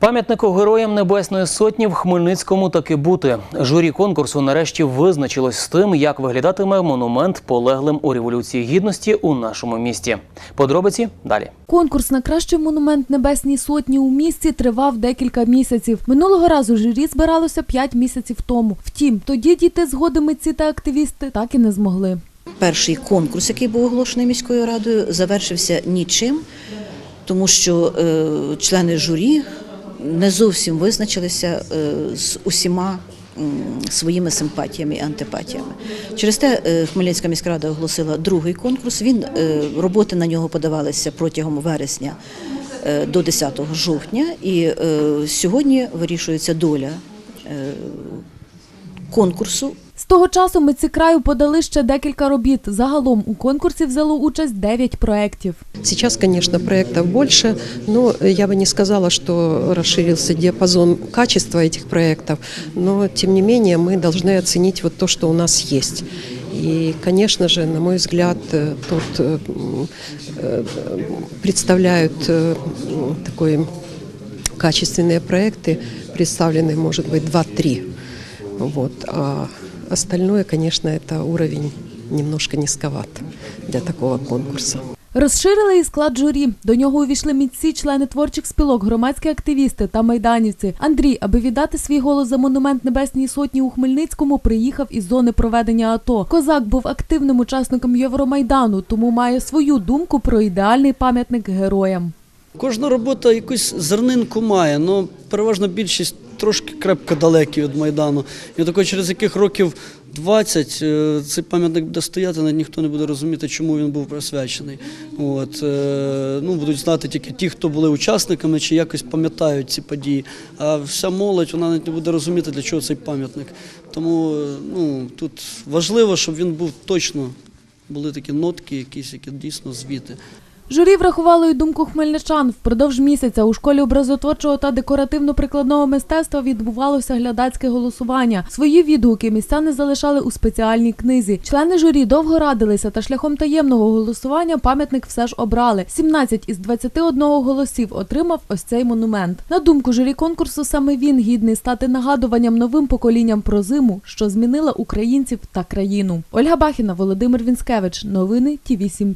Пам'ятнику героям Небесної Сотні в Хмельницькому таки бути. Журі конкурсу нарешті визначилось з тим, як виглядатиме монумент полеглим у революції гідності у нашому місті. Подробиці далі. Конкурс на кращий монумент Небесній Сотні у місті тривав декілька місяців. Минулого разу журі збиралося 5 місяців тому. Втім, тоді дійти згоди митці та активісти так і не змогли. Перший конкурс, який був оголошений міською радою, завершився нічим, тому що е, члени журі не зовсім визначилися е, з усіма своїми симпатіями і антипатіями. Через те е, Хмельницька міська рада оголосила другий конкурс. Він е, роботи на нього подавалися протягом вересня до 10 жовтня, і сьогодні вирішується доля конкурсу того часу митці краю подали ще декілька робіт. Загалом у конкурсі взяло участь 9 проєктів. Сейчас, конечно, проектов больше, но я бы не сказала, что расширился диапазон качества этих проектов, но тем не менее мы должны оценить вот то, что у нас есть. И, конечно же, на мой взгляд, э, тут э, м, э, представляют э, м, такой качественные проекты, представлены, может быть, 2-3. Вот. А остальное, конечно, это уровень немножко низковат для такого конкурса. Розширили і склад журі. До нього увійшли митці, члени творчих спілок, громадські активісти та майданівці. Андрій, аби віддати свій голос за монумент Небесній Сотні у Хмельницькому, приїхав із зони проведення АТО. Козак був активним учасником Євромайдану, тому має свою думку про ідеальний пам'ятник героям. Кожна робота якусь зернинку має, але переважно більшість трошки крепко далекі від Майдану. І тако через яких років 20 е, цей пам'ятник буде стояти, навіть ніхто не буде розуміти, чому він був присвячений. От, е, ну, будуть знати тільки ті, хто були учасниками чи якось пам'ятають ці події. А вся молодь вона навіть не буде розуміти, для чого цей пам'ятник. Тому е, ну, тут важливо, щоб він був точно, були такі нотки, якісь, які дійсно звіти. Журі врахувало й думку хмельничан. Впродовж місяця у школі образотворчого та декоративно-прикладного мистецтва відбувалося глядацьке голосування. Свої відгуки містяни залишали у спеціальній книзі. Члени журі довго радилися та шляхом таємного голосування пам'ятник все ж обрали. 17 із 21 голосів отримав ось цей монумент. На думку журі конкурсу, саме він гідний стати нагадуванням новим поколінням про зиму, що змінила українців та країну. Ольга Бахіна, Володимир Вінськевич. Новини Ті 7